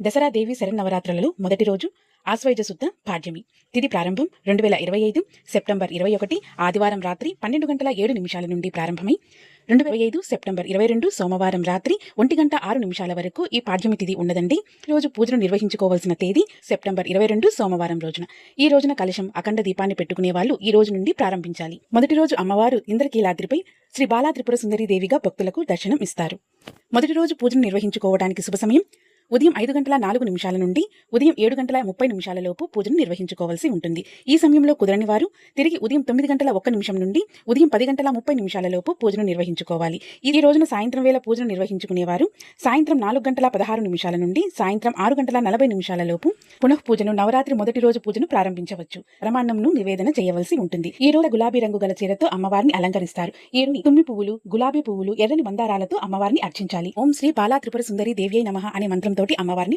దసరా దేవి శరన్నవరాత్రులలో మొదటి రోజు ఆశ్వయుజ శుద్ధ పాడ్యమి. తిది ప్రారంభం రెండు వేల ఇరవై ఐదు సెప్టెంబర్ ఇరవై ఒకటి ఆదివారం రాత్రి పన్నెండు గంటల ఏడు నిమిషాల నుండి ప్రారంభమై రెండు వేల ఐదు సెప్టెంబర్ ఇరవై రెండు సోమవారం రాత్రి ఒంటి గంట ఆరు నిమిషాల వరకు ఈ పాడ్యమి తిథి ఉన్నదండి. రోజు పూజను నిర్వహించుకోవాల్సిన తేదీ సెప్టెంబర్ ఇరవై రెండు సోమవారం రోజున. ఈ రోజున కలశం అఖండ దీపాన్ని పెట్టుకునే వాళ్ళు ఈ రోజు నుండి ప్రారంభించాలి. మొదటి రోజు అమ్మవారు ఇంద్రకీలాద్రిపై శ్రీ బాలా త్రిపుర సుందరి దేవిగా భక్తులకు దర్శనం ఇస్తారు మొదటి రోజు పూజను నిర్వహించుకోవడానికి శుభ సమయం ఉదయం ఐదు గంటల నాలుగు నిమిషాల నుండి ఉదయం ఏడు గంటల ముప్పై నిమిషాల లోపు పూజను నిర్వహించుకోవాల్సి ఉంటుంది. ఈ సమయంలో కుదరని వారు తిరిగి ఉదయం తొమ్మిది గంటల ఒక్క నిమిషం నుండి ఉదయం పది గంటల ముప్పై నిమిషాల లోపు పూజను నిర్వహించుకోవాలి. ఈ రోజున సాయంత్రం వేళ పూజను నిర్వహించుకునేవారు సాయంత్రం నాలుగు గంటల పదహారు నిమిషాల నుండి సాయంత్రం ఆరు గంటల నలభై నిమిషాల లోపు పునః పూజను నవరాత్రి మొదటి రోజు పూజను ప్రారంభించవచ్చు. పరమాన్నంను నివేదన చేయవలసి ఉంటుంది. ఈ రోజు గులాబీ రంగు గల చీరతో అమ్మవారిని అలంకరిస్తారు. ఈ తుమ్మి పువ్వులు గులాబీ పువ్వులు ఎర్రని మందారాలతో అమ్మవారిని అర్చించాలి. ఓం శ్రీ బాలా త్రిపుర సుందరి దేవ్యై నమ అనే తోటి అమ్మవారిని